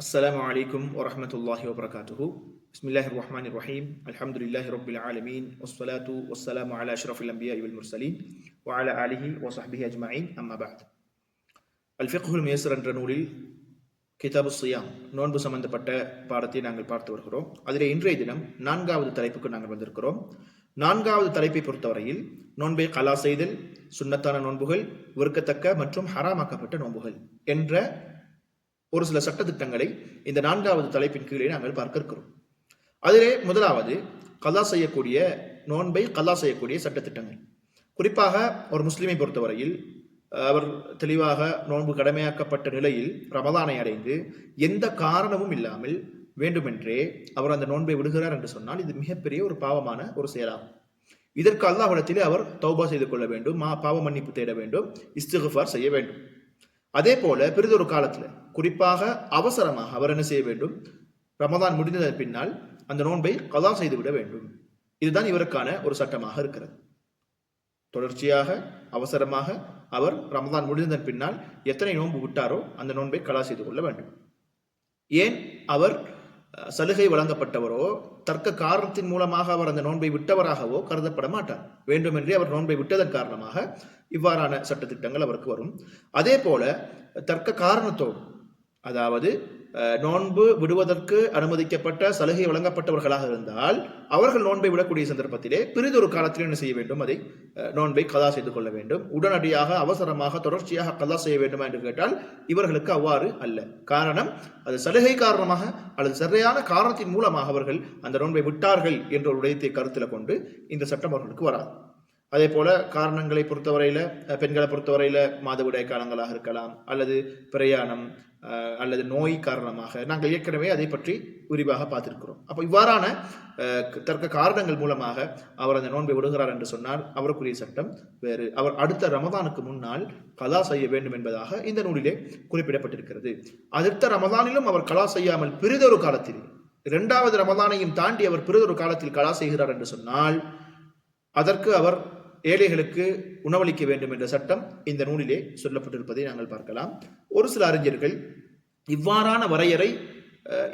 السلام عليكم ورحمة الله وبركاته بسم الله الرحمن الرحيم الحمد لله رب العالمين والصلاة والسلام على أشرف الأنبياء والمرسلين وعلى آله وصحبه أجمعين أما بعد الفقه الميسر என்ற நூலில் கிதாபு சியாம் நோன்பு சம்பந்தப்பட்ட பாடத்தை நாங்கள் பார்த்து வருகிறோம் அதில் இன்றைய தினம் நான்காவது தலைப்புக்கு நாங்கள் வந்திருக்கிறோம் நான்காவது தலைப்பை பொறுத்தவரையில் நோன்பை கலா செய்தல் சுன்னத்தான நோன்புகள் வெறுக்கத்தக்க மற்றும் ஹராமாக்கப்பட்ட நோன்புகள் என்ற ஒரு சில சட்டத்திட்டங்களை இந்த நான்காவது தலைப்பின் கீழே நாங்கள் பார்க்க இருக்கிறோம். அதிலே முதலாவது கலா செய்யக்கூடிய நோன்பை கலா செய்யக்கூடிய சட்டத்திட்டங்கள். குறிப்பாக ஒரு முஸ்லிமை பொறுத்தவரையில் அவர் தெளிவாக நோன்பு கடமையாக்கப்பட்ட நிலையில் ரமதானை அடைந்து எந்த காரணமும் இல்லாமல் வேண்டுமென்றே அவர் அந்த நோன்பை விடுகிறார் என்று சொன்னால் இது மிகப்பெரிய ஒரு பாவமான ஒரு செயலாகும். இதற்கு அல்லாஹிடத்திலே அவர் தௌபா செய்து கொள்ள வேண்டும் மா பாவ மன்னிப்பு தேட வேண்டும் இஸ்திகுஃபார் செய்ய வேண்டும். அதே போல பிறிதொரு காலத்துல குறிப்பாக அவசரமாக அவர் என்ன செய்ய வேண்டும்? ரமதான் முடிந்ததன் பின்னால் அந்த நோன்பை கதா செய்துவிட வேண்டும். இதுதான் இவருக்கான ஒரு சட்டமாக இருக்கிறது. தொடர்ச்சியாக அவசரமாக அவர் ரமதான் முடிந்ததன் பின்னால் எத்தனை நோன்பு விட்டாரோ அந்த நோன்பை கலா செய்து கொள்ள வேண்டும். ஏன் அவர் சலுகை வழங்கப்பட்டவரோ தர்க்க காரணத்தின் மூலமாக அவர் அந்த நோன்பை விட்டவராகவோ கருதப்பட மாட்டார். வேண்டுமென்றே அவர் நோன்பை விட்டதன் காரணமாக இவ்வாறான சட்டத்திட்டங்கள் அவருக்கு வரும். அதே போல தர்க்க காரணத்தோடு அதாவது நோன்பு விடுவதற்கு அனுமதிக்கப்பட்ட சலுகை வழங்கப்பட்டவர்களாக இருந்தால் அவர்கள் நோன்பை விடக்கூடிய சந்தர்ப்பத்திலே பிறிதொரு காலத்திலே என்ன செய்ய வேண்டும்? அதை நோன்பை கதா செய்து கொள்ள வேண்டும். உடனடியாக அவசரமாக தொடர்ச்சியாக கதா செய்ய வேண்டுமா என்று கேட்டால் இவர்களுக்கு அவ்வாறு அல்ல. காரணம் அது சலுகை காரணமாக அல்லது சரியான காரணத்தின் மூலமாக அவர்கள் அந்த நோன்பை விட்டார்கள் என்ற ஒரு விடயத்தை கருத்தில் கொண்டு இந்த சட்டம் அவர்களுக்கு வராது. அதே போல காரணங்களை பொறுத்தவரையில பெண்களை பொறுத்தவரையில மாதவிடாய் காலங்களாக இருக்கலாம் அல்லது பிரயாணம் அல்லது நோய் காரணமாக. நாங்கள் ஏற்கனவே அதை பற்றி விரிவாக பார்த்திருக்கிறோம். அப்போ இவ்வாறான தர்க்க காரணங்கள் மூலமாக அவர் அந்த நோன்பை விடுகிறார் என்று சொன்னால் அவருக்குரிய சட்டம் வேறு. அவர் அடுத்த ரமதானுக்கு முன்னால் கலா செய்ய வேண்டும் என்பதாக இந்த நூலிலே குறிப்பிடப்பட்டிருக்கிறது. அடுத்த ரமதானிலும் அவர் கலா செய்யாமல் பிறிதொரு காலத்தில் இரண்டாவது ரமதானையும் தாண்டி அவர் பிறிதொரு காலத்தில் கலா செய்கிறார் என்று சொன்னால் அதற்கு அவர் ஏழைகளுக்கு உணவளிக்க வேண்டும் என்ற சட்டம் இந்த நூலிலே சொல்லப்பட்டிருப்பதை நாங்கள் பார்க்கலாம். ஒரு சில அறிஞர்கள் இவ்வாறான வரையறை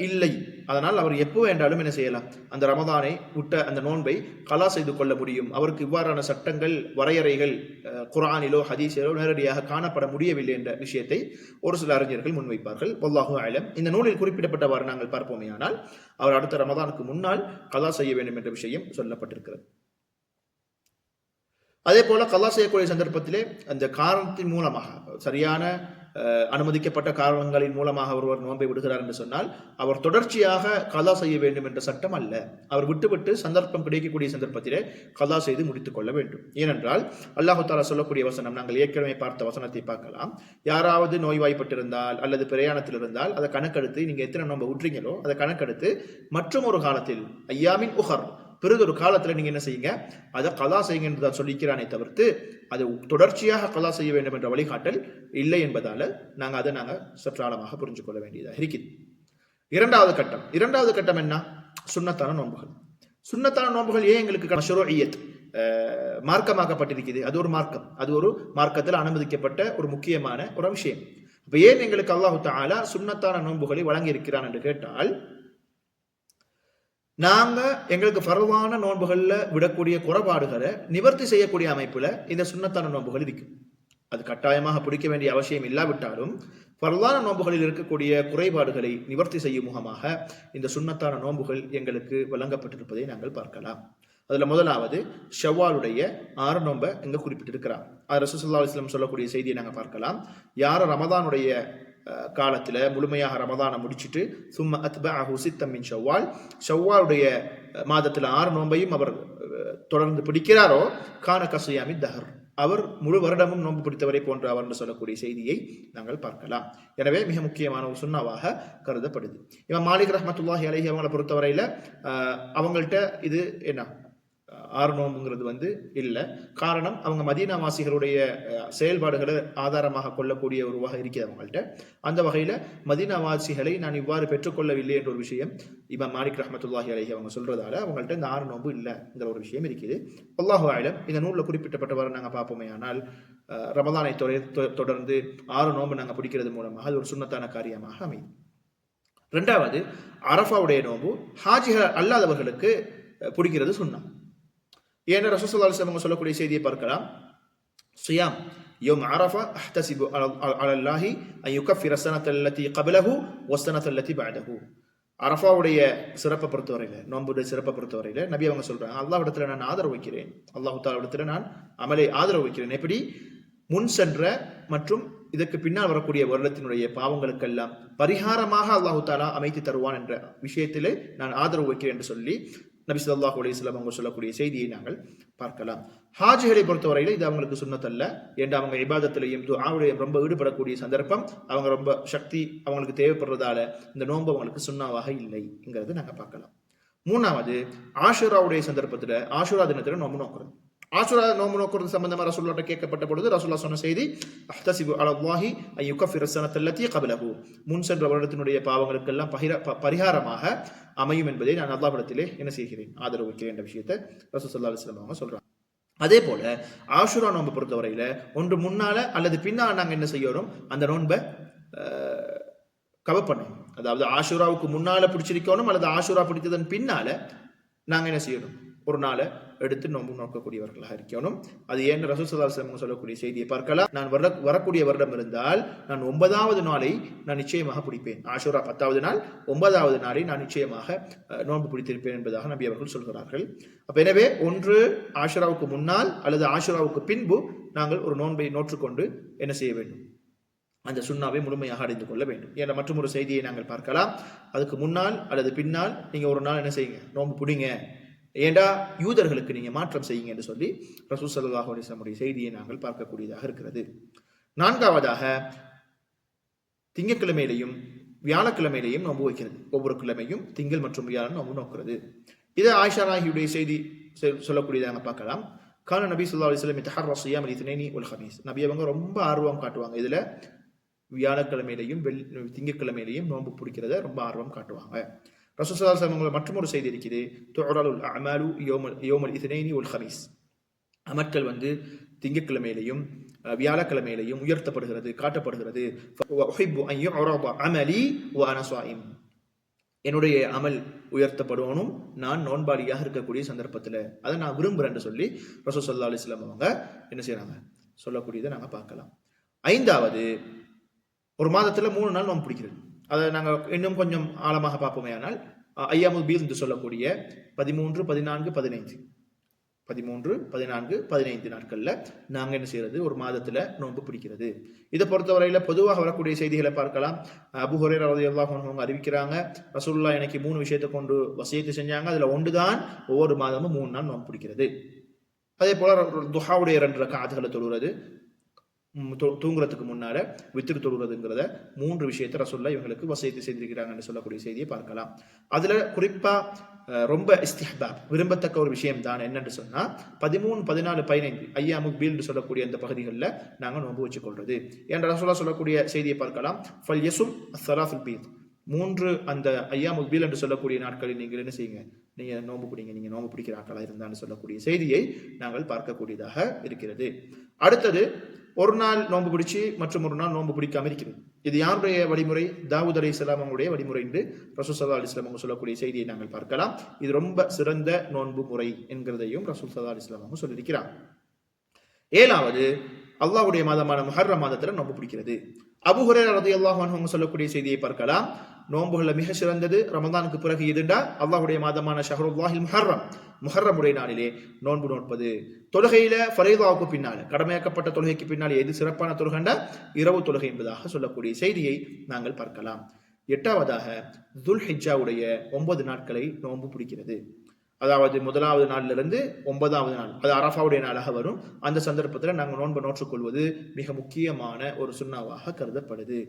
இல்லை. அதனால் அவர் எப்போ வேண்டாலும் என்ன செய்யலாம்? அந்த ரமதானை விட்ட அந்த நோன்பை கலா செய்து கொள்ள முடியும். அவருக்கு இவ்வாறான சட்டங்கள் வரையறைகள் குரானிலோ குர்ஆனிலோ ஹதீஸிலோ நேரடியாக காணப்பட முடியவில்லை என்ற விஷயத்தை ஒரு சில அறிஞர்கள் முன்வைப்பார்கள். வல்லாஹு ஆலம் இந்த நூலில் குறிப்பிடப்பட்டவாறு நாங்கள் பார்ப்போமேயானால் அவர் அடுத்த ரமதானுக்கு முன்னால் கலா செய்ய வேண்டும் என்ற விஷயம் சொல்லப்பட்டிருக்கிறது. அதே போல் கல்லா செய்யக்கூடிய சந்தர்ப்பத்திலே அந்த காரணத்தின் மூலமாக சரியான அனுமதிக்கப்பட்ட காரணங்களின் மூலமாக ஒருவர் நோன்பை விடுகிறார் என்று சொன்னால் அவர் தொடர்ச்சியாக கலா செய்ய வேண்டும் என்ற சட்டம் அல்ல. அவர் விட்டுவிட்டு சந்தர்ப்பம் கிடைக்கக்கூடிய சந்தர்ப்பத்திலே கலா செய்து முடித்துக் கொள்ள வேண்டும். ஏனென்றால் அல்லாஹு தாலா சொல்லக்கூடிய வசனம் நாங்கள் ஏற்கனவே பார்த்த வசனத்தை பார்க்கலாம். யாராவது நோய்வாய்ப்பட்டிருந்தால் அல்லது பிரயாணத்தில் இருந்தால் அதை கணக்கெடுத்து நீங்கள் எத்தனை நோன்பை விட்டுறீங்களோ அதை கணக்கெடுத்து மற்றும் ஒரு காலத்தில் ஐயாமின் உஹர் பிறகு காலத்தில் நீங்கள் என்ன செய்யுங்க? அதை கலா செய்யுங்க என்று தான் சொல்லிக்கிறானே தவிர்த்து அது தொடர்ச்சியாக கலா செய்ய வேண்டும் என்ற வழிகாட்டல் இல்லை என்பதால் நாங்கள் அதை நாங்கள் சற்று புரிஞ்சு கொள்ள வேண்டியதாக இருக்குது. இரண்டாவது கட்டம். இரண்டாவது கட்டம் என்ன? சுண்ணத்தான நோன்புகள். சுண்ணத்தான நோன்புகள் ஏன் எங்களுக்கு மஷரூஇயத் அஹ், மார்க்கமாக்கப்பட்டிருக்குது. அது ஒரு மார்க்கம். அது ஒரு மார்க்கத்தில் அனுமதிக்கப்பட்ட ஒரு முக்கியமான ஒரு விஷயம் இப்போ ஏன் எங்களுக்கு அல்லாஹு தாலா சுன்னத்தான நோன்புகளை வழங்கி இருக்கிறான் என்று கேட்டால் நாங்க எங்களுக்கு பரவான நோன்புகளில் விடக்கூடிய குறைபாடுகளை நிவர்த்தி செய்யக்கூடிய அமைப்புல இந்த சுண்ணத்தான நோன்புகள் இருக்கும் அது கட்டாயமாக பிடிக்க வேண்டிய அவசியம் இல்லாவிட்டாலும் பரவான நோன்புகளில் இருக்கக்கூடிய குறைபாடுகளை நிவர்த்தி செய்யும் முகமாக இந்த சுண்ணத்தான நோன்புகள் எங்களுக்கு வழங்கப்பட்டிருப்பதை நாங்கள் பார்க்கலாம். அதுல முதலாவது ஷவ்வாலுடைய ஆறு நோன்பை இங்க குறிப்பிட்டிருக்கிறார். அது ரசூசல்லா அலைஹி சொல்லக்கூடிய செய்தியை நாங்கள் பார்க்கலாம். யார் ரமதானுடைய காலத்தில் முழுமையாக ரமதானை முடிச்சுட்டு சும்மா அத்பஅஹு சித்தம் மின் ஷவ்வால் ஷவ்வாலுடைய மாதத்தில் ஆறு நோன்பையும் அவர் தொடர்ந்து பிடிக்கிறாரோ கான கசுயாமி தஹர். அவர் முழு வருடமும் நோன்பு பிடித்தவரை போன்ற அவர் என்று சொல்லக்கூடிய செய்தியை நாங்கள் பார்க்கலாம். எனவே மிக முக்கியமான ஒரு சுண்ணாவாக கருதப்படுது. இவன் மாலிக் ரஹமத்துல்லாஹி அலஹி அவங்களை பொறுத்தவரையில் அவங்கள்ட்ட இது என்ன? அஹ், வந்து இல்லை. காரணம் அவங்க மதீனாவாசிகளுடைய செயல்பாடுகளை ஆதாரமாக கொள்ளக்கூடிய உருவாக இருக்கிறது இருக்குது அவங்கள்ட்ட. அந்த வகையில் மதீனாவாசிகளை நான் இவ்வாறு பெற்றுக்கொள்ளவில்லை என்ற ஒரு விஷயம் இமாம் மாலிக் ரஹமத்துல்லாஹி அலஹி அவங்க சொல்றதால அவங்கள்ட்ட இந்த ஆறு நோம்பு இல்லைங்கிற ஒரு விஷயம் இருக்குது. அல்லாஹு ஆயிலம் இந்த நூலில் குறிப்பிட்டப்பட்டவரை நாங்கள் பார்ப்போமே ஆனால் ரமதானை தொட- தொ- தொடர்ந்து ஆறு நோம்பு நாங்கள் பிடிக்கிறது மூலமாக அது ஒரு சுண்ணத்தான காரியமாக அமையும். ரெண்டாவது அரஃபாவுடைய நோம்பு ஹாஜிகள் அல்லாதவர்களுக்கு பிடிக்கிறது சுண்ணம். ஏன்னா ரசூசல்லா அவங்க சொல்லக்கூடிய செய்தியை பார்க்கலாம். சுயாம் யோம் அரஃபா அஹ்தசிபு அலல்லாஹி ஐயுகஃபி ரசனத்தல்லத்தி கபிலஹு ஒசனத்தல்லத்தி பேடஹு அரஃபாவுடைய சிறப்பை பொறுத்தவரையில் நோன்புடைய சிறப்பை பொறுத்தவரையில் நபி அவங்க சொல்கிறாங்க அல்லாவிடத்தில் நான் ஆதரவு வைக்கிறேன். அல்லாஹு தாலாவிடத்தில் நான் அமலை ஆதரவு வைக்கிறேன். எப்படி? முன் சென்ற மற்றும் இதற்கு பின்னால் வரக்கூடிய வருடத்தினுடைய பாவங்களுக்கெல்லாம் பரிகாரமாக அல்லாஹு தாலா அமைத்து தருவான் என்ற விஷயத்திலே நான் ஆதரவு வைக்கிறேன் என்று சொல்லி நபி ஸல்லல்லாஹு அலைஹி அவங்க சொல்லக்கூடிய செய்தியை நாங்கள் பார்க்கலாம். ஹாஜிகளை பொறுத்தவரையில் இது அவங்களுக்கு சுண்ணத்தல்ல. ஏன்டா அவங்க இபாதத்திலையும் துஆவிலையும் ரொம்ப ஈடுபடக்கூடிய சந்தர்ப்பம். அவங்க ரொம்ப சக்தி அவங்களுக்கு தேவைப்படுறதால இந்த நோன்பு அவங்களுக்கு சுண்ணாவாக இல்லைங்கிறது நாங்கள் பார்க்கலாம். மூணாவது ஆஷுராவுடைய சந்தர்ப்பத்தில் ஆஷுரா தினத்தில் நோம்பு நோக்குறது. ஆஷுரா நோம்பு நோக்குறது சம்பந்தமா ரசூல்லாட்ட கேட்கப்பட்ட பொழுது ரசூல்லா சொன்ன செய்தி அஹ்தசிபு அலவாஹி ஐயுக்க ஸனத்தல்லதி கபிலகு முன் சென்ற வருடத்தினுடைய பாவங்களுக்கெல்லாம் பகிர ப- பரிகாரமாக அமையும் என்பதை நான் அல்லாஹ்விடத்திலே என்ன செய்கிறேன்? ஆதரவு வைக்கிறேன் என்ற விஷயத்தை ரசூல் சல்லா அலைஹி அவங்க சொல்கிறாங்க அதே போல ஆஷுரா நோன்பை பொறுத்தவரையில ஒன்று முன்னால அல்லது பின்னால் நாங்கள் என்ன செய்யறோம்? அந்த நோன்பை கவர் பண்ணணும். அதாவது ஆஷுராவுக்கு முன்னால பிடிச்சிருக்கணும் அல்லது ஆஷுரா பிடித்ததன் பின்னால நாங்கள் என்ன செய்யணும்? ஒரு நாளை எடுத்து நோன்பு நோக்கக்கூடியவர்களாக இருக்கணும். அது ஏன் ரசூசல்லா சொல்லக்கூடிய செய்தியை பார்க்கலாம். நான் வர வரக்கூடிய வருடம் இருந்தால் நான் ஒன்பதாவது நாளை நான் நிச்சயமாக பிடிப்பேன். ஆஷுரா பத்தாவது நாள் ஒன்பதாவது நாளை நான் நிச்சயமாக நோன்பு பிடித்திருப்பேன் என்பதாக நபி அவர்கள் சொல்கிறார்கள். அப்போ எனவே ஒன்று ஆஷுராவுக்கு முன்னால் அல்லது ஆஷுராவுக்கு பின்பு நாங்கள் ஒரு நோன்பை நோற்றுக்கொண்டு என்ன செய்ய வேண்டும்? அந்த சுண்ணாவை முழுமையாக அடைந்து கொள்ள வேண்டும். என்ற மற்றும் ஒரு செய்தியை நாங்கள் பார்க்கலாம். அதுக்கு முன்னால் அல்லது பின்னால் நீங்கள் ஒரு நாள் என்ன செய்யுங்க? நோன்பு பிடிங்க. ஏண்டா? யூதர்களுக்கு நீங்கள் மாற்றம் செய்யுங்க என்று சொல்லி ரசூல் சல்லாஹ் அலைஹி செய்தியை நாங்கள் பார்க்கக்கூடியதாக இருக்கிறது. நான்காவதாக திங்கக்கிழமையிலையும் வியாழக்கிழமையிலையும் நோன்பு வைக்கிறது. ஒவ்வொரு கிழமையும் திங்கள் மற்றும் வியாழன் நோம்பு நோக்கிறது. இதை ஆயிஷா ராகியுடைய செய்தி சொல்லக்கூடியதாக பார்க்கலாம். கால நபி சொல்லா அலிஸ்லம் தஹர் ரசியாம் அலித்னேனி உல் ஹமீஸ் நபி அவங்க ரொம்ப ஆர்வம் காட்டுவாங்க. இதில் வியாழக்கிழமையிலையும் வெள் திங்கட்கிழமையிலையும் நோன்பு பிடிக்கிறத ரொம்ப ஆர்வம் காட்டுவாங்க. ரசூசல்லா மற்றும் ஒரு செய்தி இருக்குது தொழலுல் அமாலு யோமல் யோமல் இதினைனி உல் ஹமீஸ் அமற்கள் வந்து திங்கக்கிழமையிலையும் வியாழக்கிழமையிலையும் உயர்த்தப்படுகிறது காட்டப்படுகிறது அமலி என்னுடைய அமல் உயர்த்தப்படுவனும் நான் நோன்பாளியாக இருக்கக்கூடிய சந்தர்ப்பத்தில் அதை நான் விரும்புகிறேன்னு சொல்லி ரசூ சல்லா அலிஸ்லாம் அவங்க என்ன செய்கிறாங்க சொல்லக்கூடியதை நாங்கள் பார்க்கலாம் ஐந்தாவது ஒரு மாதத்தில் மூணு நாள் நோன் பிடிக்கிறது அதை நாங்கள் இன்னும் கொஞ்சம் ஆழமாக பார்ப்போமே ஆனால் ஐயாமுல் பீல் என்று சொல்லக்கூடிய பதிமூன்று பதினான்கு பதினைந்து. பதிமூன்று பதினான்கு பதினைந்து நாட்களில் நாங்கள் என்ன செய்யறது? ஒரு மாதத்தில் நோன்பு பிடிக்கிறது. இதை பொறுத்தவரையில் பொதுவாக வரக்கூடிய செய்திகளை பார்க்கலாம். அபு ஹுரேரா அவங்க அறிவிக்கிறாங்க ரசூல்லா எனக்கு மூணு விஷயத்தை கொண்டு வசியத்தை செஞ்சாங்க. அதில் ஒன்று தான் ஒவ்வொரு மாதமும் மூணு நாள் நோன்பு பிடிக்கிறது. அதே போல ஒரு துஹாவுடைய ரெண்டு ரக்காத்துகளை தொழுகிறது. தூங்குறதுக்கு முன்னால வித்திரு தொழுகிறதுங்கிறத மூன்று விஷயத்தை ரசோல்லா இவங்களுக்கு வசதி செய்திருக்கிறாங்கன்னு சொல்லக்கூடிய செய்தியை பார்க்கலாம். அதுல குறிப்பா ரொம்ப இஸ்திஹ்பாப் விரும்பத்தக்க ஒரு விஷயம் தான் என்னன்னு சொன்னா பதிமூணு பதினாலு பதினைந்து ஐயா முக்பீல் சொல்லக்கூடிய அந்த பகுதிகளில் நாங்கள் நோன்பு வச்சுக்கொள்றது. என்ற ரசூலா சொல்லக்கூடிய செய்தியை பார்க்கலாம். ஃபல் யசும் சலாஃபுல் பீத். மூன்று அந்த ஐயா முக்பீல் என்று சொல்லக்கூடிய நாட்களில் நீங்கள் என்ன செய்யுங்க? நீங்க நோன்பு பிடிங்க நீங்க நோன்பு பிடிக்கிற ஆட்களாக இருந்தான்னு சொல்லக்கூடிய செய்தியை நாங்கள் பார்க்கக்கூடியதாக இருக்கிறது. அடுத்தது ஒரு நாள் நோன்பு பிடிச்சு மற்றும் ஒரு நாள் நோன்பு பிடிக்காம இருக்கிறது. இது யாருடைய வழிமுறை? தாவூத் அலி இஸ்லாம் அவங்களுடைய வழிமுறை என்று ரசூல் சல்லா அலிஸ்லாம் அவங்க சொல்லக்கூடிய செய்தியை நாங்கள் பார்க்கலாம். இது ரொம்ப சிறந்த நோன்பு முறை என்கிறதையும் ரசூல் சல்லா அலிஸ்லாம் அவங்க சொல்லியிருக்கிறார் ஏழாவது அல்லாஹ்வுடைய மாதமான முஹர்ரம் மாதத்துல நோன்பு பிடிக்கிறது. அபு ஹுரேரா அல்லாஹ் அவங்க சொல்லக்கூடிய செய்தியை பார்க்கலாம். நோன்புகளில் மிக சிறந்தது. ரமதானுக்கு பிறகு எதுண்டா? அல்லாஹுடைய மாதமான ஷஹருல்லாஹில் முஹர்ரம். முஹர்ரமுடைய நாளிலே நோன்பு நோட்பது தொழுகையில ஃபரைதாவுக்கு பின்னால் கடமையாக்கப்பட்ட தொழுகைக்கு பின்னால் எது சிறப்பான தொழுகண்டா? இரவு தொழுகை என்பதாக சொல்லக்கூடிய செய்தியை நாங்கள் பார்க்கலாம். எட்டாவதாக துல் ஹிஜாவுடைய ஒன்பது நாட்களை நோன்பு பிடிக்கிறது. அதாவது முதலாவது நாளிலிருந்து ஒன்பதாவது நாள் அது அரஃபாவுடைய நாளாக வரும். அந்த சந்தர்ப்பத்தில் நாங்கள் நோன்பு நோற்றுக்கொள்வது மிக முக்கியமான ஒரு சுண்ணாவாக கருதப்படுது.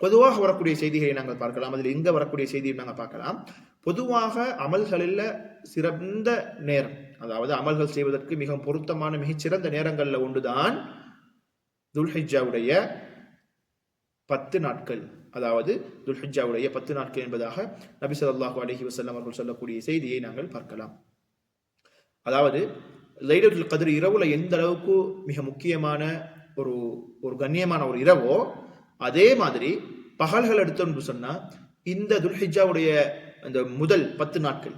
பொதுவாக வரக்கூடிய செய்திகளை நாங்கள் பார்க்கலாம். அதில் இங்கே வரக்கூடிய செய்தியை நாங்கள் பார்க்கலாம். பொதுவாக அமல்களில் சிறந்த நேரம் அதாவது அமல்கள் செய்வதற்கு மிக பொருத்தமான மிகச்சிறந்த நேரங்களில் ஒன்றுதான் துல்ஹிஜாவுடைய பத்து நாட்கள். அதாவது துல்ஹிஜாவுடைய பத்து நாட்கள் என்பதாக நபி சொல்லாஹு அலஹி வசல்லம் அவர்கள் சொல்லக்கூடிய செய்தியை நாங்கள் பார்க்கலாம். அதாவது லைலத்துல் கதிர் இரவுல எந்த அளவுக்கு மிக முக்கியமான ஒரு ஒரு கண்ணியமான ஒரு இரவோ அதே மாதிரி பகல்கள் எடுத்தோம்னு சொன்னா இந்த துல்ஹிஜாவுடைய அந்த முதல் பத்து நாட்கள்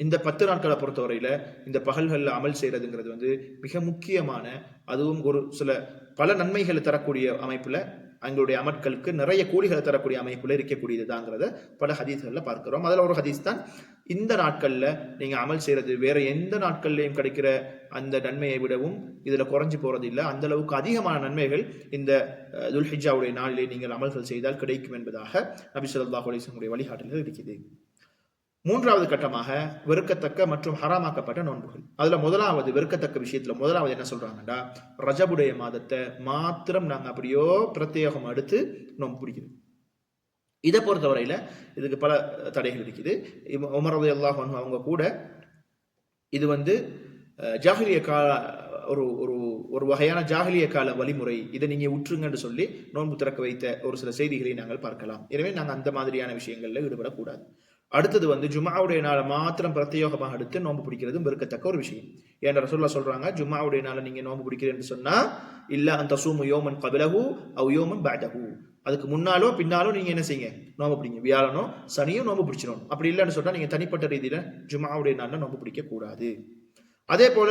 இந்த பத்து நாட்களை பொறுத்தவரையில இந்த பகல்களில் அமல் செய்யறதுங்கிறது வந்து மிக முக்கியமான அதுவும் ஒரு சில பல நன்மைகளை தரக்கூடிய அமைப்புல அங்களுடைய அமட்களுக்கு நிறைய கூலிகளை தரக்கூடிய அமைப்புல இருக்கக்கூடியதுதாங்கிறத பல ஹதீஸ்களில் பார்க்கிறோம். அதில் ஒரு ஹதீஸ் தான் இந்த நாட்களில் நீங்கள் அமல் செய்கிறது வேற எந்த நாட்கள்லையும் கிடைக்கிற அந்த நன்மையை விடவும் இதில் குறைஞ்சு போகிறது இல்லை. அந்த அளவுக்கு அதிகமான நன்மைகள் இந்த துல்ஹிஜாவுடைய நாளிலே நீங்கள் அமல்கள் செய்தால் கிடைக்கும் என்பதாக நபி சொல்லாஹ் அலைஹி வஸல்லம் வழிகாட்டல்கள் இருக்குது மூன்றாவது கட்டமாக வெறுக்கத்தக்க மற்றும் ஹராமாக்கப்பட்ட நோன்புகள். அதுல முதலாவது வெறுக்கத்தக்க விஷயத்துல முதலாவது என்ன சொல்றாங்கன்னா ரஜபுடைய மாதத்தை மாத்திரம் நாங்க அப்படியோ பிரத்யேகம் எடுத்து நோன்பு பிடிக்கிறோம் இதை பொறுத்தவரையில இதுக்கு பல தடைகள் இருக்குது. உமரது உமர் அவங்க கூட இது வந்து ஜாகிலிய கால ஒரு ஒரு ஒரு வகையான ஜாகிலிய கால வழிமுறை. இதை நீங்க உற்றுங்கன்னு சொல்லி நோன்பு திறக்க வைத்த ஒரு சில செய்திகளை நாங்கள் பார்க்கலாம். எனவே நாங்கள் அந்த மாதிரியான விஷயங்கள்ல ஈடுபடக்கூடாது. அடுத்தது வந்து ஜுமாவுடைய நாளை மாத்திரம் பிரத்யோகமாக எடுத்து நோன்பு பிடிக்கிறதும் வெறுக்கத்தக்க ஒரு விஷயம். ஏன் ரசூல்லா சொல்றாங்க ஜுமாவுடைய நாளை நீங்க நோன்பு பிடிக்கிறேன்னு சொன்னா இல்ல அந்த சூமு யோமன் கபிலகு அவ் யோமன் பேடஹு அதுக்கு முன்னாலோ பின்னாலோ நீங்க என்ன செய்யுங்க? நோம்பு பிடிங்க. வியாழனோ சனியும் நோம்பு பிடிச்சிடணும் அப்படி இல்லைன்னு சொன்னா நீங்க தனிப்பட்ட ரீதியில ஜுமாவுடைய நாளில் நோம்பு பிடிக்க கூடாது அதே போல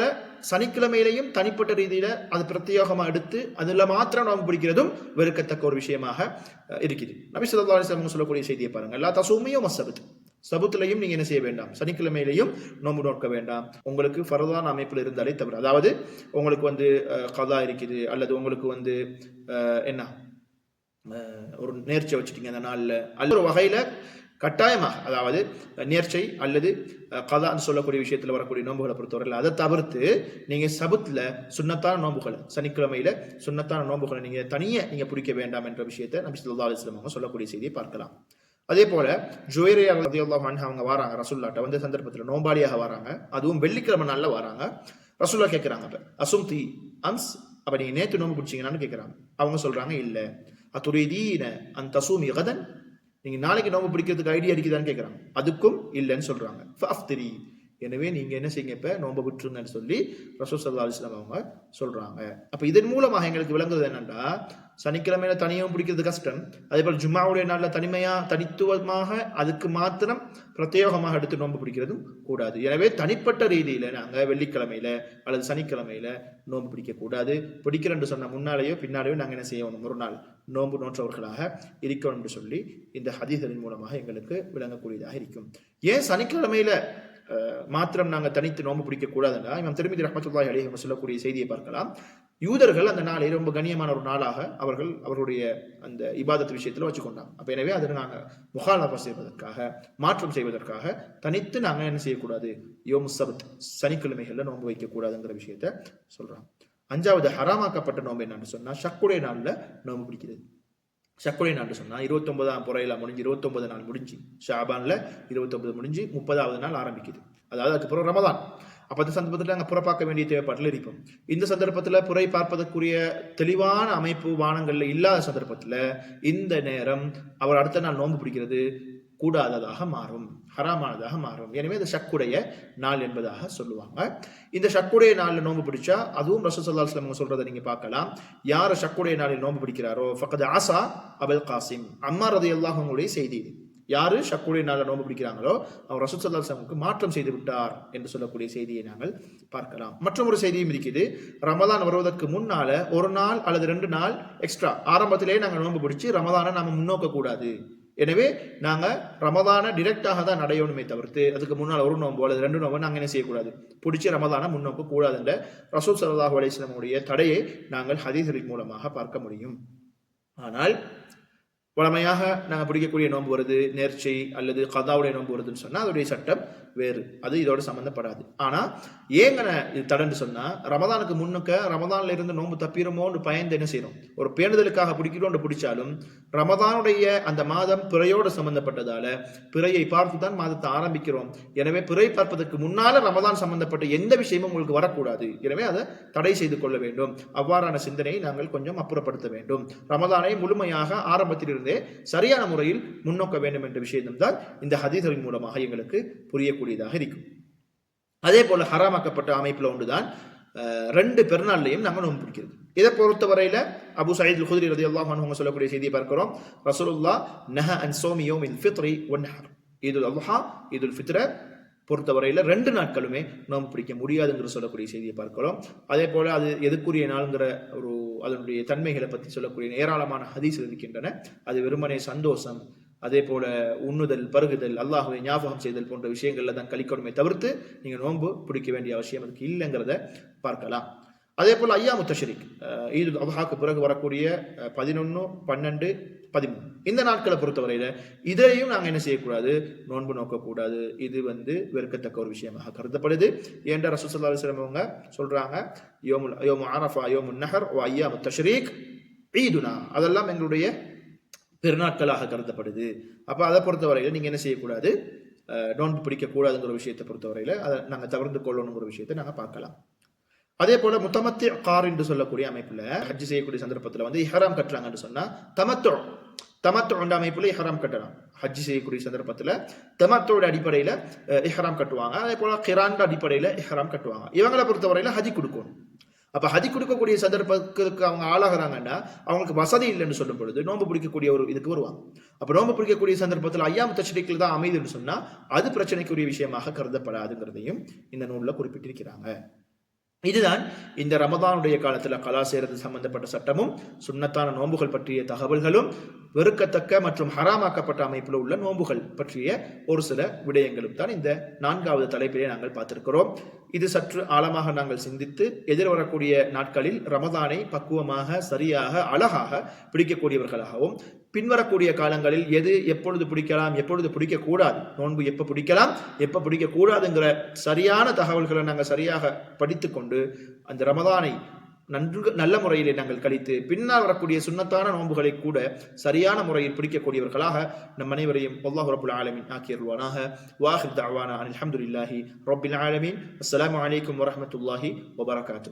சனிக்கிழமையிலையும் தனிப்பட்ட ரீதியில அது பிரத்யேகமா எடுத்து அதுல மாத்திரம் நோம்பு பிடிக்கிறதும் வெறுக்கத்தக்க ஒரு விஷயமாக இருக்குது. நபி ஸல்லல்லாஹு அலைஹி சொல்லக்கூடிய செய்தியை பாருங்க. எல்லா தசுமையும் மசபத் சபுத்திலையும் நீங்க என்ன செய்ய வேண்டாம்? சனிக்கிழமையிலையும் நோன்பு நோக்க வேண்டாம். உங்களுக்கு ஃபரதான அமைப்பில் இருந்தாலே தவிர அதாவது உங்களுக்கு வந்து கதா இருக்குது அல்லது உங்களுக்கு வந்து என்ன? ஒரு நேர்ச்சியை வச்சுட்டீங்க அந்த நாளில். அல்ல ஒரு வகையில கட்டாயமாக அதாவது நேர்ச்சை அல்லது கதான்னு சொல்லக்கூடிய விஷயத்துல வரக்கூடிய நோன்புகளை பொறுத்தவரையில் அதை தவிர்த்து நீங்க சபுத்துல சுண்ணத்தான நோன்புகளை சனிக்கிழமையில சுண்ணத்தான நோன்புகளை நீங்க தனியே நீங்க பிடிக்க வேண்டாம் என்ற விஷயத்தை நபி ஸல்லல்லாஹு சொல்லக்கூடிய செய்தியை பார்க்கலாம். அதே போல ஜுவைரியா ரலியல்லாஹு அவங்க வராங்க ரசுல்லாட்ட வந்து சந்தர்ப்பத்தில் நோம்பாடியாக வராங்க. அதுவும் வெள்ளிக்கிழமை நாளில் வராங்க. ரசுல்லா கேட்குறாங்க அப்ப அசும் தி அம்ஸ்? அப்ப நீங்க நேத்து நோம்பு பிடிச்சீங்களான்னு கேட்குறாங்க அவங்க சொல்றாங்க இல்ல. அத்துரிதீன அன் தசூமி யகதன் நீங்க நாளைக்கு நோம்பு பிடிக்கிறதுக்கு ஐடியா இருக்குதான்னு கேட்குறாங்க அதுக்கும் இல்லைன்னு சொல்றாங்க. அஃப்திரி எனவே நீங்க என்ன செய்யுங்க இப்ப? நோம்பு விட்டுருங்கன்னு சொல்லி ரசூல் சல்லா அலிஸ்லாம் அவங்க சொல்றாங்க. அப்ப இதன் மூலமாக எங்களுக்கு விளங்குறது என்னன்னா சனிக்கிழமையில தனியாகவும் பிடிக்கிறது கஷ்டம். அதே போல் ஜும்மாவுடைய நாளில் தனிமையா தனித்துவமாக அதுக்கு மாத்திரம் பிரத்யேகமாக எடுத்து நோன்பு பிடிக்கிறதும் கூடாது. எனவே தனிப்பட்ட ரீதியில நாங்கள் வெள்ளிக்கிழமையில அல்லது சனிக்கிழமையில நோன்பு பிடிக்கக்கூடாது பிடிக்கிறேன்னு சொன்ன முன்னாலேயோ பின்னாலேயோ நாங்கள் என்ன செய்யணும் ஒரு நாள் நோன்பு நோற்றவர்களாக இருக்கணும் என்று சொல்லி இந்த ஹதீசரின் மூலமாக எங்களுக்கு விளங்கக்கூடியதாக இருக்கும். ஏன் சனிக்கிழமையில மாத்திரம் நாங்கள் தனித்து நோன்பு பிடிக்க கூடாதுன்னா இவன் திருமதி ரஹமத்துல்லாஹி அலிஹம் சொல்லக்கூடிய செய்தியை பார்க்கலாம். யூதர்கள் அந்த நாளை ரொம்ப கண்ணியமான ஒரு நாளாக அவர்கள் அவர்களுடைய அந்த இபாதத் விஷயத்தில் வச்சுக்கொண்டாங்க. அப்போ எனவே அதை நாங்கள் முகாலபா செய்வதற்காக மாற்றம் செய்வதற்காக தனித்து நாங்கள் என்ன செய்யக்கூடாது? யோம் சபத் சனிக்கிழமைகளில் நோன்பு வைக்கக்கூடாதுங்கிற விஷயத்த சொல்கிறாங்க அஞ்சாவது ஹராமாக்கப்பட்ட நோன்பு என்னன்னு சொன்னால் ஷக்குடைய நாளில் நோன்பு பிடிக்கிறது. ஷக்குடைய நாள் சொன்னால் இருபத்தொன்பதாம் புறையில் முடிஞ்சு இருபத்தொன்பது நாள் முடிஞ்சு ஷாபானில் இருபத்தொன்பது முடிஞ்சு முப்பதாவது நாள் ஆரம்பிக்குது. அதாவது அதுக்கப்புறம் ரமதான். அப்போ அந்த சந்தர்ப்பத்தில் நாங்கள் புறப்பாக்க வேண்டிய தேவைப்பாட்டில் இருப்போம். இந்த சந்தர்ப்பத்தில் புறை பார்ப்பதற்குரிய தெளிவான அமைப்பு வானங்களில் இல்லாத சந்தர்ப்பத்தில் இந்த நேரம் அவர் அடுத்த நாள் நோன்பு பிடிக்கிறது கூடாததாக மாறும் ஹராமானதாக மாறும். எனவே இந்த ஷக்குடைய நாள் என்பதாக சொல்லுவாங்க. இந்த ஷக்குடைய நாளில் நோன்பு பிடிச்சா அதுவும் ரசூசல்லா அவங்க சொல்றதை நீங்க பார்க்கலாம். யார் ஷக்குடைய நாளில் நோன்பு பிடிக்கிறாரோ? ஃபக்கத் ஆசா அபல் காசிம். அம்மா ரதி அல்லாஹங்களுடைய செய்தி இது. யாரு? ஷக்குடைய நாளில் நோன்பு பிடிக்கிறாங்களோ அவர் ரசூல் சல்லா மாற்றம் செய்து விட்டார் என்று சொல்லக்கூடிய செய்தியை நாங்கள் பார்க்கலாம். மற்றும் ஒரு செய்தியும் இருக்குது ரமதான் வருவதற்கு முன்னால ஒரு நாள் அல்லது ரெண்டு நாள் எக்ஸ்ட்ரா ஆரம்பத்திலேயே நாங்கள் நோன்பு பிடிச்சி ரமதானை நாம முன்னோக்க கூடாது. எனவே நாங்க ரமதானை டிரெக்டாக தான் நடையணுமே தவிர்த்து அதுக்கு முன்னால் ஒரு நோன்பு அல்லது ரெண்டு நோம்பு நாங்கள் என்ன செய்யக்கூடாது? பிடிச்சி ரமதானை முன்னோக்க கூடாது என்ற ரசூல் சல்லாஹூ அலிஸ்லமுடைய தடையை நாங்கள் ஹதீசரின் மூலமாக பார்க்க முடியும். ஆனால் வழமையாக நாங்கள் பிடிக்கக்கூடிய நோன்பு வருது நேர்ச்சி அல்லது கதாவுடைய நோன்பு வருதுன்னு சொன்னால் அதோடைய சட்டம் வேறு. அது இதோட சம்மந்தப்படாது ஆனால் ஏங்கன இது தடன்னு சொன்னால் ரமதானுக்கு முன்னுக்க ரமதானில் இருந்து நோன்பு தப்பிடுமோன்னு பயந்து என்ன செய்யணும் ஒரு பேணுதலுக்காக பிடிக்கிறோன்னு பிடிச்சாலும் ரமதானுடைய அந்த மாதம் பிறையோடு சம்மந்தப்பட்டதால் பிறையை பார்த்து தான் மாதத்தை ஆரம்பிக்கிறோம். எனவே பிறை பார்ப்பதற்கு முன்னால ரமதான் சம்பந்தப்பட்ட எந்த விஷயமும் உங்களுக்கு வரக்கூடாது. எனவே அதை தடை செய்து கொள்ள வேண்டும். அவ்வாறான சிந்தனையை நாங்கள் கொஞ்சம் அப்புறப்படுத்த வேண்டும். ரமதானை முழுமையாக ஆரம்பத்திலிருந்தே சரியான முறையில் முன்னோக்க வேண்டும் என்ற விஷயம்தான் இந்த ஹதீதரின் மூலமாக எங்களுக்கு புரியக்கூடியதாக இருக்கும். அதே போல ஹராமாக்கப்பட்ட அமைப்பில் ஒன்றுதான் ரெண்டு பெருநாள்லையும் நாங்கள் நோன்பு பிடிக்கிறது. இதை பொறுத்தவரையில் அபு சயீத் அல் குதிரி ரதியல்லாஹு அன்ஹு அவங்க சொல்லக்கூடிய செய்தியை பார்க்கிறோம். ரசூலுல்லா நஹ அண்ட் சோமியோம் யௌமில் ஃபித்ரி ஒன் ஹர் இதுல் அல்ஹா இதுல் ஃபித்ர பொறுத்தவரையில் ரெண்டு நாட்களுமே நோன்பு பிடிக்க முடியாதுங்கிற சொல்லக்கூடிய செய்தியை பார்க்கிறோம். அதே போல் அது எதுக்குரிய நாளுங்கிற ஒரு அதனுடைய தன்மைகளை பற்றி சொல்லக்கூடிய ஏராளமான ஹதீஸ் இருக்கின்றன. அது வெறுமனே சந்தோஷம் அதே போல உண்ணுதல் பருகுதல் அல்லாஹுவை ஞாபகம் செய்தல் போன்ற விஷயங்கள்ல தான் கலிக்கொடுமை தவிர்த்து நீங்க நோன்பு பிடிக்க வேண்டிய அவசியம் அதுக்கு இல்லைங்கிறத பார்க்கலாம். அதே போல் ஐயா முத்தஷரிக் ஈது அபஹாக்கு பிறகு வரக்கூடிய பதினொன்று பன்னெண்டு பதிமூணு. இந்த நாட்களை பொறுத்தவரையில இதையும் நாங்கள் என்ன செய்யக்கூடாது? நோன்பு நோக்கக்கூடாது. இது வந்து வெறுக்கத்தக்க ஒரு விஷயமாக கருதப்படுது. என்ற ரசூசல்லா அவங்க சொல்றாங்க? யோமுல் யோமு ஆரஃபா யோமு நஹர் ஓ ஐயா முத்தஷரீக் ஈதுனா. அதெல்லாம் எங்களுடைய பெருநாட்களாக கருதப்படுது. அப்போ அதை பொறுத்தவரையில் நீங்கள் என்ன செய்யக்கூடாது? டோன்ட் நோன்பு பிடிக்கக்கூடாதுங்கிற விஷயத்தை பொறுத்தவரையில் அதை நாங்கள் தவிர்த்து கொள்ளணுங்கிற விஷயத்தை நாங்கள் பார்க்கலாம். அதே போல முத்தமத்தி கார் என்று சொல்லக்கூடிய அமைப்பில் ஹஜ் செய்யக்கூடிய சந்தர்ப்பத்தில் வந்து இஹராம் கட்டுறாங்கன்னு சொன்னால் தமத்தோ தமத்தோ என்ற அமைப்பில் இஹராம் கட்டலாம். ஹஜ் செய்யக்கூடிய சந்தர்ப்பத்தில் தமத்தோட அடிப்படையில் இஹராம் கட்டுவாங்க. அதே போல கிரான் அடிப்படையில் இஹராம் கட்டுவாங்க. இவங்களை பொறுத்தவரையில் ஹஜ் கொடுக்கணும். அப்போ ஹதி கொடுக்கக்கூடிய சந்தர்ப்பத்துக்கு அவங்க ஆளாகிறாங்கன்னா அவங்களுக்கு வசதி இல்லைன்னு சொல்லும் பொழுது நோன்பு பிடிக்கக்கூடிய ஒரு இதுக்கு வருவாங்க. அப்போ நோன்பு பிடிக்கக்கூடிய சந்தர்ப்பத்தில் ஐயாம் தச்சரிக்கையில் தான் அமைதுன்னு சொன்னால் அது பிரச்சனைக்குரிய விஷயமாக கருதப்படாதுங்கிறதையும் இந்த நூலில் குறிப்பிட்டிருக்கிறாங்க. இதுதான் இந்த ரமதானுடைய காலத்தில் கலா செய்யறது சம்பந்தப்பட்ட சட்டமும் சுண்ணத்தான நோன்புகள் பற்றிய தகவல்களும் வெறுக்கத்தக்க மற்றும் ஹராமாக்கப்பட்ட அமைப்பில் உள்ள நோன்புகள் பற்றிய ஒரு சில விடயங்களும் தான் இந்த நான்காவது தலைப்பிலே நாங்கள் பார்த்திருக்கிறோம். இது சற்று ஆழமாக நாங்கள் சிந்தித்து எதிர்வரக்கூடிய நாட்களில் ரமதானை பக்குவமாக சரியாக அழகாக பிடிக்கக்கூடியவர்களாகவும் பின்வரக்கூடிய காலங்களில் எது எப்பொழுது பிடிக்கலாம் எப்பொழுது பிடிக்கக்கூடாது? நோன்பு எப்போ பிடிக்கலாம் எப்போ பிடிக்கக்கூடாதுங்கிற சரியான தகவல்களை நாங்கள் சரியாக படித்துக்கொண்டு அந்த ரமதானை நன்கு நல்ல முறையிலே நாங்கள் கழித்து பின்னால் வரக்கூடிய சுண்ணத்தான நோன்புகளை கூட சரியான முறையில் பிடிக்கக்கூடியவர்களாக நம் அனைவரையும் அல்லாஹ் ரபுல் ஆலமின் ஆக்கியருவானாக வாஹிப் தாவானா அலமதுல்லாஹி ரபுல் ஆலமின். அஸ்லாம் வலைக்கம் வரமத்துல்லாஹி வபரகாத்து